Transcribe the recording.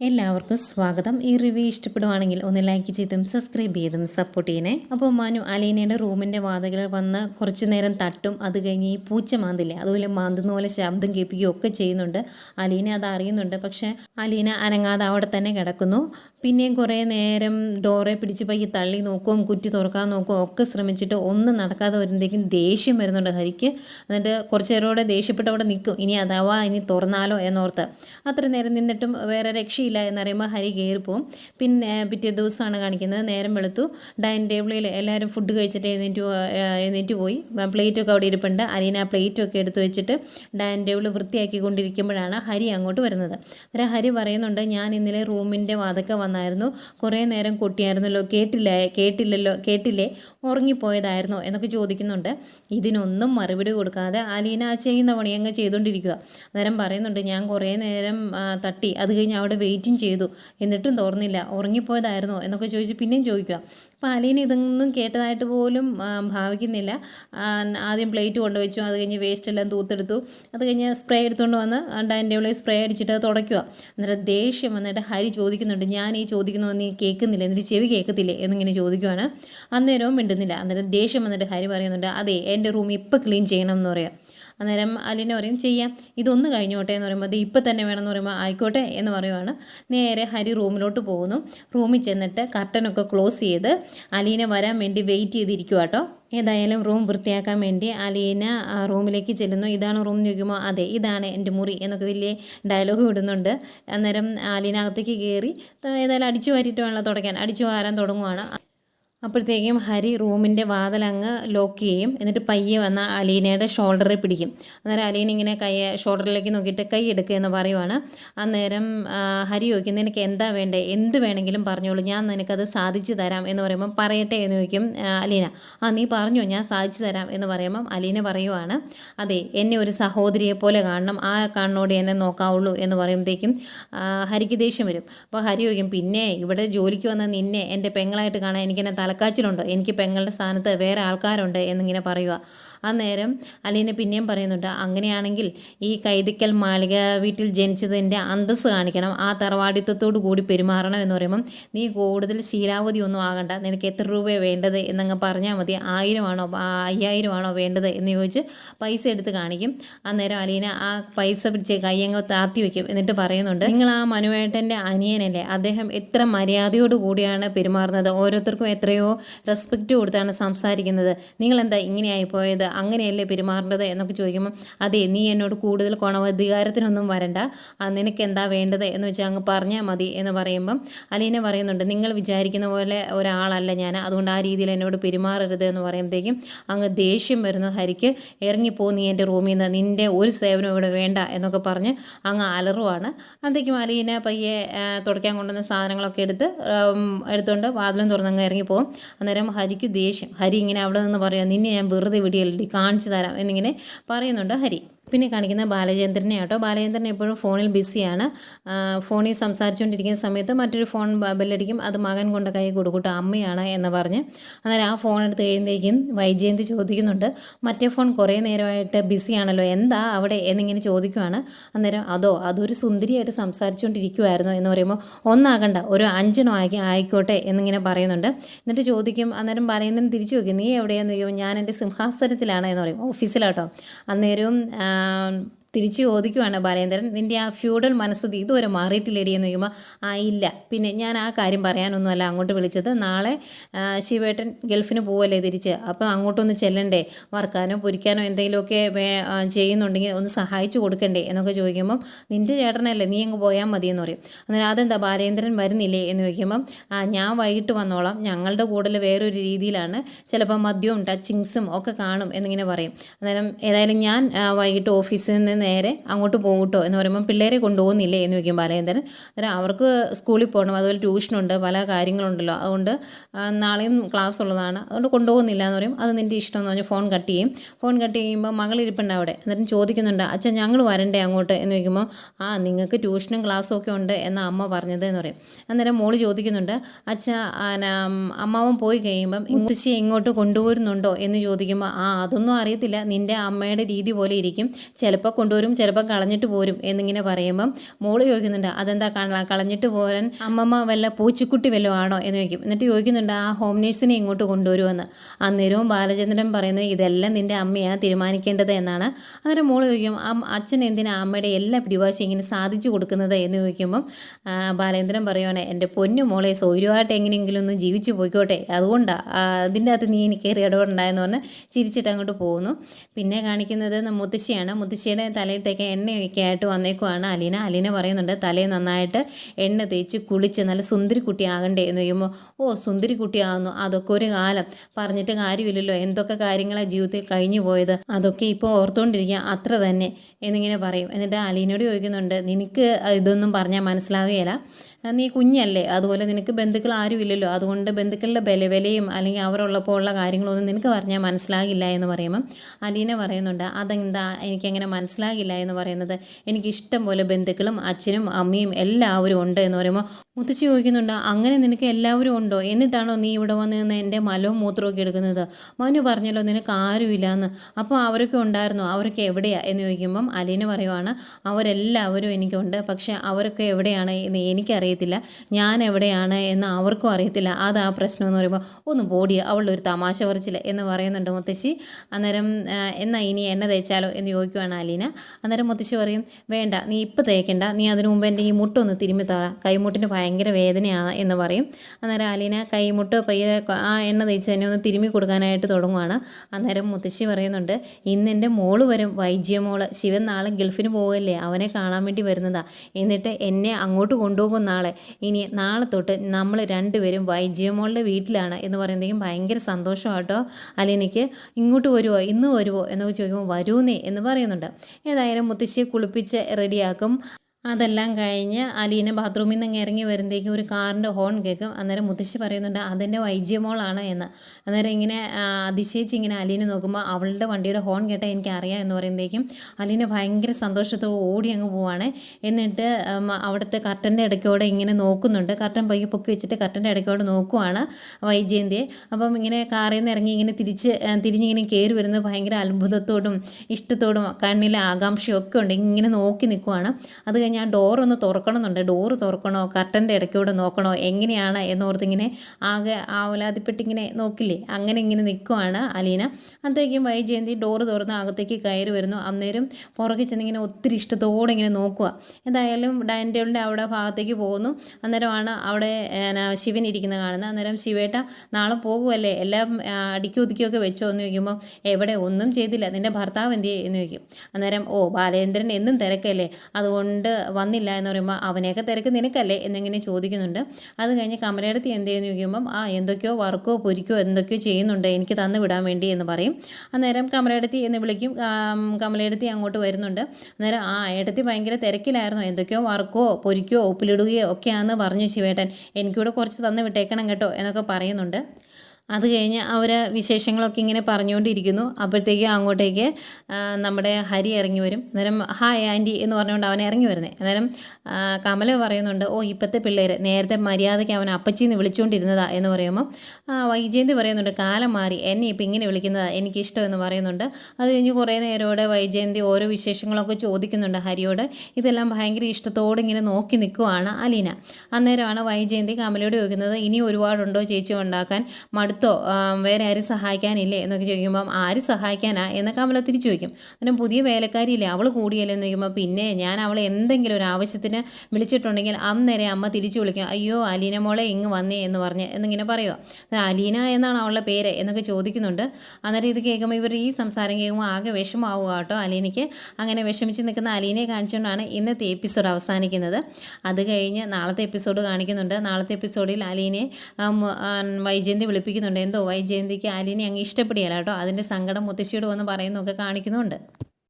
എല്ലാവർക്കും സ്വാഗതം. ഈ റിവ്യൂ ഇഷ്ടപ്പെടുവാണെങ്കിൽ ഒന്ന് ലൈക്ക് ചെയ്തും സബ്സ്ക്രൈബ് ചെയ്തും സപ്പോർട്ട് ചെയ്യണേ. അപ്പോൾ മനു അലീനയുടെ റൂമിന്റെ വാതകൾ വന്ന് കുറച്ച് നേരം തട്ടും അത് കഴിഞ്ഞ് ഈ പൂച്ച മാന്തില്ലേ? അതുപോലെ മാന്തുന്ന പോലെ ശബ്ദം കേൾപ്പിക്കുകയും ഒക്കെ ചെയ്യുന്നുണ്ട്. അലീന അത് അറിയുന്നുണ്ട്. പക്ഷേ അലീന അനങ്ങാതെ അവിടെ തന്നെ കിടക്കുന്നു. പിന്നെയും കുറേ നേരം ഡോറെ പിടിച്ച് പയ്യെ തള്ളി നോക്കും കുറ്റി തുറക്കാൻ നോക്കും ഒക്കെ ശ്രമിച്ചിട്ട് ഒന്നും നടക്കാതെ വരുമ്പോഴത്തേക്കും ദേഷ്യം വരുന്നുണ്ട് ഹരിക്ക്. എന്നിട്ട് കുറച്ച് നേരോടെ ദേഷ്യപ്പെട്ട് അവിടെ നിൽക്കും. ഇനി അഥവാ ഇനി തുറന്നാലോ എന്നോർത്ത്. അത്ര നേരം നിന്നിട്ടും വേറെ രക്ഷയില്ല എന്നറിയുമ്പോൾ ഹരി കയറിപ്പോവും പിന്നെ പിറ്റേ ദിവസമാണ് കാണിക്കുന്നത്. നേരം വെളുത്തു. ഡൈനിങ് ടേബിളിൽ എല്ലാവരും ഫുഡ് കഴിച്ചിട്ട് എഴുന്നേറ്റ് എഴുന്നേറ്റ് പോയി. പ്ലേറ്റൊക്കെ അവിടെ ഇരിപ്പുണ്ട്. അലീന ആ പ്ലേറ്റൊക്കെ എടുത്ത് വെച്ചിട്ട് ഡൈനിങ് ടേബിൾ വൃത്തിയാക്കി വൃത്തിയാക്കിക്കൊണ്ടിരിക്കുമ്പോഴാണ് ഹരി അങ്ങോട്ട് വരുന്നത്. അന്നേരം ഹരി പറയുന്നുണ്ട് ഞാൻ ഇന്നലെ റൂമിന്റെ വാതൊക്കെ വന്നായിരുന്നു. കുറേ നേരം കൊട്ടിയായിരുന്നല്ലോ. കേട്ടില്ല കേട്ടില്ലല്ലോ കേട്ടില്ലേ? ഉറങ്ങിപ്പോയതായിരുന്നോ എന്നൊക്കെ ചോദിക്കുന്നുണ്ട്. ഇതിനൊന്നും മറുപടി കൊടുക്കാതെ അലീന ചെയ്യുന്ന പണി അങ്ങ് ചെയ്തുകൊണ്ടിരിക്കുക അന്നേരം പറയുന്നുണ്ട് ഞാൻ കുറേ നേരം തട്ടി. അത് കഴിഞ്ഞ് അവിടെ വെയിറ്റിംഗ് ചെയ്തു. എന്നിട്ടും തോർന്നില്ല. ഉറങ്ങിപ്പോയതായിരുന്നോ? എന്നൊക്കെ ചോദിച്ച് പിന്നെയും ചോദിക്കുക. അപ്പോൾ അലീന ഇതൊന്നും കേട്ടതായിട്ട് പോലും ഭാവിക്കുന്നില്ല. ആദ്യം പ്ലേറ്റ് കൊണ്ടുവച്ചു. അത് കഴിഞ്ഞ് വേസ്റ്റ് എല്ലാം തൂത്തെടുത്തു. അത് കഴിഞ്ഞ് സ്പ്രേ എടുത്തുകൊണ്ട് വന്ന് ഡൈനിങ് ടേബിളിൽ സ്പ്രേ അടിച്ചിട്ട് അത് തുടയ്ക്കുക. എന്നിട്ട് ദേഷ്യം വന്നിട്ട് ഹരി ചോദിക്കുന്നുണ്ട് ഞാൻ ഈ ചോദിക്കുന്നത് നീ കേൾക്കുന്നില്ല? എന്നിട്ട് ചെവി കേൾക്കത്തില്ലേ? എന്നിങ്ങനെ ചോദിക്കുവാണ്. അന്നേരവും മിണ്ടുന്നില്ല. അന്നേരം ദേഷ്യം വന്നിട്ട് ഹരി പറയുന്നുണ്ട് അതെ എന്റെ റൂം ഇപ്പം ക്ലീൻ ചെയ്യണം എന്ന് പറയാം. അന്നേരം അലീന പറയും ചെയ്യാം. ഇതൊന്ന് കഴിഞ്ഞോട്ടെ എന്ന് പറയുമ്പോൾ അത് ഇപ്പം തന്നെ വേണമെന്ന് പറയുമ്പോൾ ആയിക്കോട്ടെ എന്ന് പറയുവാണ്. നേരെ ഹരി റൂമിലോട്ട് പോകുന്നു. റൂമിൽ ചെന്നിട്ട് കർട്ടനൊക്കെ ക്ലോസ് ചെയ്ത് അലീന വരാൻ വേണ്ടി വെയിറ്റ് ചെയ്തിരിക്കുക കേട്ടോ ഏതായാലും റൂം വൃത്തിയാക്കാൻ വേണ്ടി അലീന റൂമിലേക്ക് ചെല്ലുന്നു. ഇതാണ് റൂം ചോദിക്കുമ്പോൾ അതെ ഇതാണ് എന്റെ മുറി എന്നൊക്കെ വലിയ ഡയലോഗ് വിടുന്നുണ്ട്. അന്നേരം അലീന അകത്തേക്ക് കയറി ഏതായാലും അടിച്ചു വാരിയിട്ട് വേണം തുടയ്ക്കാൻ. അടിച്ചു വാരാൻ തുടങ്ങുവാണ്. അപ്പോഴത്തേക്കും ഹരി റൂമിന്റെ വാതിലങ്ങ് ലോക്ക് ചെയ്യും. എന്നിട്ട് പയ്യെ വന്ന അലീനയുടെ ഷോൾഡറിൽ പിടിക്കും. അന്നേരം അലീന ഇങ്ങനെ കൈ ഷോൾഡറിലേക്ക് നോക്കിയിട്ട് കൈ എടുക്കുക എന്ന് പറയുവാണ്. അന്നേരം ഹരി ചോദിക്കും നിനക്ക് എന്താ വേണ്ടേ? എന്ത് വേണമെങ്കിലും പറഞ്ഞോളൂ. ഞാൻ നിനക്കത് സാധിച്ചു തരാം എന്ന് പറയുമ്പം പറയട്ടെ എന്ന് ചോദിക്കും അലീന. ആ നീ പറഞ്ഞോ? ഞാൻ സാധിച്ചു തരാം എന്ന് പറയുമ്പം അലീന പറയുവാണ് അതെ എന്നെ ഒരു സഹോദരിയെ പോലെ കാണണം. ആ കണ്ണോടെ എന്നെ നോക്കാവുള്ളൂ എന്ന് പറയുമ്പോഴത്തേക്കും ഹരിക്ക് ദേഷ്യം വരും. അപ്പോൾ ഹരി ചോദിക്കും പിന്നെ ഇവിടെ ജോലിക്ക് വന്ന നിന്നെ എന്റെ പെങ്ങളായിട്ട് കാണാൻ എനിക്കെന്നെ തലക്കാച്ചിലുണ്ടോ. എനിക്ക് പെങ്ങളുടെ സ്ഥാനത്ത് വേറെ ആൾക്കാരുണ്ട് എന്നിങ്ങനെ പറയുക. അന്നേരം അലീന പിന്നെയും പറയുന്നുണ്ട് അങ്ങനെയാണെങ്കിൽ ഈ കൈതിക്കൽ മാളിക വീട്ടിൽ ജനിച്ചതിന്റെ അന്തസ് കാണിക്കണം. ആ തറവാടിത്വത്തോടു കൂടി പെരുമാറണം എന്ന് പറയുമ്പം നീ കൂടുതൽ ശീലാവധി ഒന്നും ആകണ്ട. നിനക്ക് എത്ര രൂപയാണ് വേണ്ടത്? എന്നങ്ങ് പറഞ്ഞാൽ മതി. ആയിരമാണോ അയ്യായിരമാണോ വേണ്ടത് എന്ന് ചോദിച്ച് പൈസ എടുത്ത് കാണിക്കും. അന്നേരം അലീന ആ പൈസ പിടിച്ച് കയ്യങ്ങ് താത്തി വയ്ക്കും എന്നിട്ട് പറയുന്നുണ്ട് നിങ്ങൾ ആ മനുവേട്ടന്റെ അനിയനല്ലേ? അദ്ദേഹം എത്ര മര്യാദയോടു കൂടിയാണ് പെരുമാറുന്നത്. ഓരോരുത്തർക്കും എത്രയോ റെസ്പെക്റ്റ് കൊടുത്താണ് സംസാരിക്കുന്നത്. നിങ്ങൾ എന്താ ഇങ്ങനെയായി പോയത്? അങ്ങനെയല്ലേ പെരുമാറേണ്ടത്? എന്നൊക്കെ ചോദിക്കുമ്പോൾ അതെ നീ എന്നോട് കൂടുതൽ ഗുണവധികാരത്തിനൊന്നും വരണ്ട. നിനക്ക് എന്താ വേണ്ടത്? എന്ന് വെച്ചാൽ അങ്ങ് പറഞ്ഞാൽ മതി. എന്ന് പറയുമ്പം അലീന പറയുന്നുണ്ട് നിങ്ങൾ വിചാരിക്കുന്ന പോലെ ഒരാളല്ല ഞാൻ. അതുകൊണ്ട് ആ രീതിയിൽ എന്നോട് പെരുമാറരുത്. എന്ന് പറയുമ്പോഴത്തേക്കും അങ്ങ് ദേഷ്യം വരുന്നു. ഹരിക്ക് ഇറങ്ങിപ്പോ നീ എന്റെ റൂമിൽ നിന്ന്. നിന്റെ ഒരു സേവനം ഇവിടെ വേണ്ട. എന്നൊക്കെ പറഞ്ഞ് അങ്ങ് അലറുവാണ്. അതേക്കും അലീന പയ്യെ തുടയ്ക്കാൻ കൊണ്ടുവന്ന സാധനങ്ങളൊക്കെ എടുത്ത് എടുത്തുകൊണ്ട് വാതിലും തുറന്ന് അങ്ങ് ഇറങ്ങിപ്പോകും അന്നേരം ഹരിക്ക് ദേഷ്യം. ഹരി ഇങ്ങനെ അവിടെ നിന്ന് പറയാം നിന്നെ ഞാൻ വെറുതെ വിടിയല്ലേ കാണിച്ചു തരാം എന്നിങ്ങനെ പറയുന്നുണ്ട് ഹരി. പിന്നെ കാണിക്കുന്ന ബാലചന്ദ്രനെ ആട്ടോ. ബാലചന്ദ്രൻ എപ്പോഴും ഫോണിൽ ബിസിയാണ്. ഫോണിൽ സംസാരിച്ചുകൊണ്ടിരിക്കുന്ന സമയത്ത് മറ്റൊരു ഫോൺ ബെല്ലടിക്കും. അത് മകൻ കൊണ്ട് കൈ കൊടുക്കൂട്ടോ. അമ്മയാണ് എന്ന് പറഞ്ഞ്. അന്നേരം ആ ഫോൺ എടുത്ത് കഴിയുമ്പോഴേക്കും വൈജയന്തി ചോദിക്കുന്നുണ്ട് മറ്റേ ഫോൺ കുറേ നേരമായിട്ട് ബിസിയാണല്ലോ. എന്താ അവിടെ? എന്നിങ്ങനെ ചോദിക്കുവാണ്. അന്നേരം അതോ അതൊരു സുന്ദരിയായിട്ട് സംസാരിച്ചുകൊണ്ടിരിക്കുമായിരുന്നു എന്ന് പറയുമ്പോൾ ഒന്നാകണ്ട ഒരു അഞ്ചെണ്ണം ആക്കി ആയിക്കോട്ടെ. എന്നിങ്ങനെ പറയുന്നുണ്ട്. എന്നിട്ട് ചോദിക്കും അന്നേരം ബാലചന്ദ്രൻ തിരിച്ചു നോക്കി നീ എവിടെയാന്ന്? ചോദിക്കുമ്പോൾ ഞാൻ എന്റെ സിംഹാസനത്തിലാണ്. എന്ന് പറയും. ഓഫീസിലാട്ടോ. അന്നേരവും ആ, തിരിച്ചു ചോദിക്കുവാണ് ബാലേന്ദ്രൻ നിന്റെ ആ ഫ്യൂഡൽ മനസ്സ് ഇതുവരെ മാറിയിട്ടില്ലേടി? എന്ന് ചോദിക്കുമ്പോൾ ആ ഇല്ല. പിന്നെ ഞാൻ ആ കാര്യം പറയാനൊന്നുമല്ല അങ്ങോട്ട് വിളിച്ചത് നാളെ ശിവേട്ടൻ ഗൾഫിന് പോവല്ലേ തിരിച്ച്? അപ്പം അങ്ങോട്ടൊന്ന് ചെല്ലണ്ടേ? വറുക്കാനോ പൊരിക്കാനോ എന്തെങ്കിലുമൊക്കെ ചെയ്യുന്നുണ്ടെങ്കിൽ ഒന്ന് സഹായിച്ചു കൊടുക്കണ്ടേ? എന്നൊക്കെ ചോദിക്കുമ്പം നിന്റെ ചേട്ടനല്ലേ നീ അങ്ങ് പോയാൽ മതി എന്ന് പറയും. അന്നേരം അതെന്താ ബാലേന്ദ്രൻ വരുന്നില്ലേ? എന്ന് ചോദിക്കുമ്പം ആ ഞാൻ വൈകിട്ട് വന്നോളാം. ഞങ്ങളുടെ കൂടൽ വേറൊരു രീതിയിലാണ്. ചിലപ്പോൾ മദ്യവും ടച്ചിങ്സും ഒക്കെ കാണും എന്നിങ്ങനെ പറയും. അന്നേരം ഏതായാലും ഞാൻ വൈകിട്ട് ഓഫീസിൽ നിന്ന് നേരെ അങ്ങോട്ട് പോകും കേട്ടോ എന്ന് പറയുമ്പോൾ പിള്ളേരെ കൊണ്ടുപോകുന്നില്ലേ എന്ന് ചോദിക്കും ബാലചന്ദ്രൻ. അന്നേരം അവർക്ക് സ്കൂളിൽ പോകണം. അതുപോലെ ട്യൂഷനുണ്ട് പല കാര്യങ്ങളുണ്ടല്ലോ. അതുകൊണ്ട് നാളെയും ക്ലാസ് ഉള്ളതാണ്. അതുകൊണ്ട് കൊണ്ടുപോകുന്നില്ല എന്ന് പറയും. അത് നിന്റെ ഇഷ്ടം എന്ന് പറഞ്ഞാൽ ഫോൺ കട്ട് ചെയ്യും. ഫോൺ കട്ട് ചെയ്യുമ്പോൾ മകളിരിപ്പുണ്ട് അവിടെ. എന്നിട്ട് ചോദിക്കുന്നുണ്ട് അച്ഛൻ ഞങ്ങൾ വരണ്ടേ അങ്ങോട്ട്? എന്ന് ചോദിക്കുമ്പോൾ ആ നിങ്ങൾക്ക് ട്യൂഷനും ക്ലാസ്സും ഒക്കെ ഉണ്ട് എന്ന അമ്മ പറഞ്ഞത് എന്ന് പറയും. അന്നേരം മോൾ ചോദിക്കുന്നുണ്ട് അച്ഛ അമ്മാവൻ പോയി കഴിയുമ്പം മുത്തശ്ശി ഇങ്ങോട്ട് കൊണ്ടുപോരുന്നുണ്ടോ? എന്ന് ചോദിക്കുമ്പോൾ ആ അതൊന്നും അറിയത്തില്ല. നിന്റെ അമ്മയുടെ രീതി പോലെ ഇരിക്കും. ചിലപ്പോൾ കൊണ്ടുവരും ചിലപ്പോൾ കളഞ്ഞിട്ട് പോരും എന്നിങ്ങനെ പറയുമ്പം മോൾ ചോദിക്കുന്നുണ്ട് അതെന്താ കാണാ കളഞ്ഞിട്ട് പോരാൻ അമ്മമ്മ വല്ല പൂച്ചിക്കുട്ടി വല്ലതും ആണോ? എന്ന് ചോദിക്കും. എന്നിട്ട് ചോദിക്കുന്നുണ്ട് ആ ഹോം നേഴ്സിനെ ഇങ്ങോട്ട് കൊണ്ടുവരുമെന്ന്. അന്നേരവും ബാലചന്ദ്രൻ പറയുന്നത് ഇതെല്ലാം നിന്റെ അമ്മയാണ് തീരുമാനിക്കേണ്ടത് എന്നാണ്. അന്നേരം മോൾ ചോദിക്കും അച്ഛൻ എന്തിനാ അമ്മയുടെ എല്ലാ പിടിവാശി ഇങ്ങനെ സാധിച്ചു കൊടുക്കുന്നത്? എന്ന് ചോദിക്കുമ്പം ബാലേന്ദ്രൻ പറയുവാണ് എന്റെ പൊന്നു മോളെ സൗര്യമായിട്ട് എങ്ങനെയെങ്കിലും ഒന്ന് ജീവിച്ചു പോയിക്കോട്ടെ. അതുകൊണ്ടാണ് അതിന്റെ അകത്ത് നീ എനിക്ക് കയറി പറഞ്ഞ് ചിരിച്ചിട്ട് അങ്ങോട്ട് പോകുന്നു. പിന്നെ കാണിക്കുന്നത് മുത്തശ്ശിയാണ്. മുത്തശ്ശിയുടെ തലയിലത്തേക്ക് എണ്ണയൊക്കെ ആയിട്ട് വന്നേക്കുവാണ് അലീന. അലീന പറയുന്നുണ്ട് തലയിൽ നന്നായിട്ട് എണ്ണ തേച്ച് കുളിച്ച് നല്ല സുന്ദരിക്കുട്ടി കുട്ടിയാകണ്ടേ എന്ന് ചോദിക്കുമ്പോൾ ഓ സുന്ദരിക്കുട്ടി കുട്ടിയാകുന്നു അതൊക്കെ ഒരു കാലം. പറഞ്ഞിട്ട് കാര്യമില്ലല്ലോ. എന്തൊക്കെ കാര്യങ്ങളാണ് ജീവിതത്തിൽ കഴിഞ്ഞു പോയത്? അതൊക്കെ ഇപ്പോൾ ഓർത്തുകൊണ്ടിരിക്കുക അത്ര തന്നെ. എന്നിങ്ങനെ പറയും. എന്നിട്ട് അലീനോട് ചോദിക്കുന്നുണ്ട് നിനക്ക് ഇതൊന്നും പറഞ്ഞാൽ മനസ്സിലാവുകയില്ല. നീ കുഞ്ഞല്ലേ? അതുപോലെ നിനക്ക് ബന്ധുക്കൾ ആരും ഇല്ലല്ലോ അതുകൊണ്ട് ബന്ധുക്കളുടെ ബലവിലയും അല്ലെങ്കിൽ അവരുള്ളപ്പോൾ ഉള്ള കാര്യങ്ങളൊന്നും നിനക്ക് പറഞ്ഞാൽ മനസ്സിലാകില്ല എന്ന് പറയുമ്പം അലീന പറയുന്നുണ്ട് അതെന്താ? എനിക്കങ്ങനെ മനസ്സിലാകില്ല എന്ന് പറയുന്നത്. എനിക്ക് ഇഷ്ടം പോലെ ബന്ധുക്കളും അച്ഛനും അമ്മയും എല്ലാവരും ഉണ്ട് എന്ന് പറയുമ്പോൾ മുത്തച്ഛി ചോദിക്കുന്നുണ്ട് അങ്ങനെ നിനക്ക് എല്ലാവരും ഉണ്ടോ? എന്നിട്ടാണോ നീ ഇവിടെ വന്ന് നിന്ന് എന്റെ മലവും മൂത്രവും ഒക്കെ എടുക്കുന്നത്? മനു പറഞ്ഞല്ലോ നിനക്ക് ആരും എന്ന് അപ്പോൾ അവരൊക്കെ ഉണ്ടായിരുന്നു? അവരൊക്കെ എവിടെയാണ് എന്ന് ചോദിക്കുമ്പം അലീന പറയുവാണ് അവരെല്ലാവരും എനിക്കുണ്ട്. പക്ഷേ അവരൊക്കെ എവിടെയാണ്? എന്ന് എനിക്കറിയാം. അറിയത്തില്ല. ഞാൻ എവിടെയാണ് എന്ന് അവർക്കും അറിയത്തില്ല. അത് ആ പ്രശ്നം എന്ന് പറയുമ്പോൾ ഒന്ന് ബോഡിയ അവളുടെ ഒരു തമാശ പറിച്ചില്ല എന്ന് പറയുന്നുണ്ട് മുത്തശ്ശി. അന്നേരം എന്നാൽ ഇനി എണ്ണ തേച്ചാലോ എന്ന് ചോദിക്കുവാണ് അലീന. അന്നേരം മുത്തശ്ശി പറയും വേണ്ട നീ ഇപ്പം തേക്കണ്ട. നീ അതിനു മുമ്പ് എന്റെ ഈ മുട്ടൊന്ന് തിരുമ്മി തറ. കൈമുട്ടിന് ഭയങ്കര വേദനയാണ് എന്ന് പറയും. അന്നേരം അലീന കൈമുട്ട് പയ്യെ ആ എണ്ണ തേച്ച് തന്നെ ഒന്ന് തിരുമ്മി കൊടുക്കാനായിട്ട് തുടങ്ങുവാണ്. അന്നേരം മുത്തശ്ശി പറയുന്നുണ്ട് ഇന്ന് എന്റെ മോൾ വരും. വൈദ്യ മോൾ ശിവൻ നാളെ ഗൾഫിന് പോകല്ലേ അവനെ കാണാൻ വേണ്ടി വരുന്നതാ. എന്നിട്ട് എന്നെ അങ്ങോട്ട് കൊണ്ടുപോകുന്ന നാളെ. ഇനി നാളെ തൊട്ട് നമ്മൾ രണ്ടുപേരും വൈജിയമോളുടെ വീട്ടിലാണ് എന്ന് പറയുന്നതെങ്കിൽ ഭയങ്കര സന്തോഷമാട്ടോ. അലീനയ്ക്ക് ഇങ്ങോട്ട് വരുമോ ഇന്ന് വരുമോ എന്നൊക്കെ ചോദിക്കുമ്പോൾ വരൂന്നേ എന്ന് പറയുന്നുണ്ട്. ഏതായാലും മുത്തശ്ശിയെ കുളിപ്പിച്ച് റെഡിയാക്കും. അതെല്ലാം കഴിഞ്ഞ് അലീന ബാത്റൂമിൽ നിന്ന് ഇറങ്ങി വരുമ്പോഴേക്കും ഒരു കാറിന്റെ ഹോൺ കേൾക്കും. അന്നേരം മുത്തശ്ശി പറയുന്നുണ്ട് അതെന്റെ വൈദ്യമോളാണ് എന്ന്. അന്നേരം ഇങ്ങനെ അതിശയിച്ച് ഇങ്ങനെ അലീനെ നോക്കുമ്പോൾ അവളുടെ വണ്ടിയുടെ ഹോൺ കേട്ടാൽ എനിക്കറിയാം എന്ന് പറയുമ്പോഴേക്കും അലീന ഭയങ്കര സന്തോഷത്തോടെ ഓടി അങ്ങ് പോവാണ്. എന്നിട്ട് അവിടുത്തെ കർട്ടന്റെ ഇടയ്ക്കോടെ ഇങ്ങനെ നോക്കുന്നുണ്ട്. കർട്ടൻ പയ്യെ പൊക്കി വെച്ചിട്ട് കർട്ടന്റെ ഇടയ്ക്കോടെ നോക്കുവാണ് വൈജയന്തിയെ. അപ്പം ഇങ്ങനെ കാറിൽ നിന്ന് ഇറങ്ങി ഇങ്ങനെ തിരിച്ച് തിരിഞ്ഞിങ്ങനെ കയറി വരുന്നത് ഭയങ്കര അത്ഭുതത്തോടും ഇഷ്ടത്തോടും കണ്ണിലെ ആകാംക്ഷയും ഒക്കെ ഉണ്ട്. ഇങ്ങനെ നോക്കി നിൽക്കുവാണ്. അത് കഴിഞ്ഞ് ഞാൻ ഡോർ ഒന്ന് തുറക്കണമെന്നുണ്ട്. ഡോറ് തുറക്കണോ? കർട്ടന്റെ ഇടയ്ക്കൂടെ നോക്കണോ? എങ്ങനെയാണ് എന്നോർത്തിങ്ങനെ ആകെ ആവലാതിപ്പെട്ടിങ്ങനെ നോക്കില്ലേ? അങ്ങനെ ഇങ്ങനെ നിൽക്കുവാണ് അലീന. അന്നത്തേക്കും വൈജയന്തി ഡോറ് തുറന്ന് അകത്തേക്ക് കയറി വരുന്നു. അന്നേരം പുറകെ ചെന്നിങ്ങനെ ഒത്തിരി ഇഷ്ടത്തോടെ ഇങ്ങനെ നോക്കുക എന്തായാലും ഡൈനിങ് ടേബിളിന്റെ അവിടെ ഭാഗത്തേക്ക് പോകുന്നു. അന്നേരമാണ് അവിടെ ശിവൻ ഇരിക്കുന്നത് കാണുന്നത്. അന്നേരം ശിവേട്ട നാളെ പോകുമല്ലേ എല്ലാം അടിക്കി ഒതുക്കിയൊക്കെ വെച്ചോ? എന്ന് ചോദിക്കുമ്പോൾ എവിടെ? ഒന്നും ചെയ്തില്ല. നിന്റെ ഭർത്താവ് എന്ത് എന്ന് ചോദിക്കും. അന്നേരം ഓ ബാലേന്ദ്രൻ എന്നും തിരക്കല്ലേ? അതുകൊണ്ട് വന്നില്ല എന്ന് പറയുമ്പോൾ അവനെയൊക്കെ തിരക്ക് നിനക്കല്ലേ എന്നിങ്ങനെ ചോദിക്കുന്നുണ്ട്. അത് കഴിഞ്ഞ് കമലയെടുത്ത് എന്ത് ചെയ്യുന്നു ചോദിക്കുമ്പം ആ എന്തൊക്കെയോ വർക്കോ പൊരിക്കോ എന്തൊക്കെയോ ചെയ്യുന്നുണ്ട്. എനിക്ക് തന്നു വിടാൻ വേണ്ടി എന്ന് പറയും. അന്നേരം കമലയെടുത്തി എന്ന് വിളിക്കും. കമലയെടുത്തി അങ്ങോട്ട് വരുന്നുണ്ട്. അന്നേരം ആ ഏട്ടത്തി ഭയങ്കര തിരക്കിലായിരുന്നു. എന്തൊക്കെയോ വർക്കോ പൊരിക്കോ ഉപ്പിലിടുകയോ ഒക്കെയാണെന്ന് പറഞ്ഞു ശിവേട്ടൻ. എനിക്കിവിടെ കുറച്ച് തന്നു വിട്ടേക്കണം കേട്ടോ എന്നൊക്കെ പറയുന്നുണ്ട്. അത് കഴിഞ്ഞ് അവർ വിശേഷങ്ങളൊക്കെ ഇങ്ങനെ പറഞ്ഞുകൊണ്ടിരിക്കുന്നു. അപ്പോഴത്തേക്കും അങ്ങോട്ടേക്ക് നമ്മുടെ ഹരി ഇറങ്ങി വരും. അന്നേരം ഹായ് ആന്റി എന്ന് പറഞ്ഞുകൊണ്ട് അവൻ ഇറങ്ങി വരുന്നത് അന്നേരം കമല പറയുന്നുണ്ട് ഓ ഇപ്പോഴത്തെ പിള്ളേർ നേരത്തെ മര്യാദയ്ക്ക് അവൻ അപ്പച്ചിന്ന് വിളിച്ചുകൊണ്ടിരുന്നതാ എന്ന് പറയുമ്പോൾ വൈജയന്തി പറയുന്നുണ്ട് കാലം മാറി എന്നെ ഇപ്പം ഇങ്ങനെ വിളിക്കുന്നതാ എനിക്കിഷ്ടം എന്ന് പറയുന്നുണ്ട്. അത് കഴിഞ്ഞ് കുറേ നേരോടെ വൈജയന്തി ഓരോ വിശേഷങ്ങളൊക്കെ ചോദിക്കുന്നുണ്ട് ഹരിയോട്. ഇതെല്ലാം ഭയങ്കര ഇഷ്ടത്തോടെ ഇങ്ങനെ നോക്കി നിൽക്കുവാണ് അലീന. അന്നേരമാണ് വൈജയന്തി കമലയോട് ചോദിക്കുന്നത് ഇനി ഒരുപാടുണ്ടോ ചേച്ചി ഉണ്ടാക്കാൻ? മടുത്തു അടുത്തോ വേറെ ആരും സഹായിക്കാനില്ലേ എന്നൊക്കെ ചോദിക്കുമ്പം ആര് സഹായിക്കാനാ എന്നൊക്കെ അവളെ തിരിച്ചു ചോദിക്കും. അന്നേരം പുതിയ വേലക്കാരിയില്ലേ? അവൾ കൂടിയല്ലേ? എന്ന് ചോദിക്കുമ്പോൾ പിന്നെ ഞാൻ അവളെ എന്തെങ്കിലും ഒരു ആവശ്യത്തിന് വിളിച്ചിട്ടുണ്ടെങ്കിൽ അന്നേരം അമ്മ തിരിച്ചു വിളിക്കും. അയ്യോ അലീന മോളെ ഇങ്ങ് വന്നേ എന്ന് പറഞ്ഞ് എന്നിങ്ങനെ പറയുക അലീന എന്നാണ് അവളുടെ പേര് എന്നൊക്കെ ചോദിക്കുന്നുണ്ട്. അന്നേരം ഇത് കേൾക്കുമ്പോൾ ഇവർ ഈ സംസാരം കേൾക്കുമ്പോൾ ആകെ വിഷമാവുക കേട്ടോ അലീനയ്ക്ക്. അങ്ങനെ വിഷമിച്ച് നിൽക്കുന്ന അലീനയെ കാണിച്ചുകൊണ്ടാണ് ഇന്നത്തെ എപ്പിസോഡ് അവസാനിക്കുന്നത്. അത് കഴിഞ്ഞ് നാളത്തെ എപ്പിസോഡ് കാണിക്കുന്നുണ്ട്. നാളത്തെ എപ്പിസോഡിൽ അലീനെ വൈജയന്തി വിളിപ്പിക്കുന്നുണ്ട്. പറയുന്നുണ്ട് എന്തോ വൈജയന്തിക്ക് ആലിനെ അങ്ങ് ഇഷ്ടപ്പെടുകയല്ല കേട്ടോ. അതിന്റെ സങ്കടം മുത്തശ്ശിയോട് വന്ന് പറയുന്നൊക്കെ കാണിക്കുന്നുണ്ട്.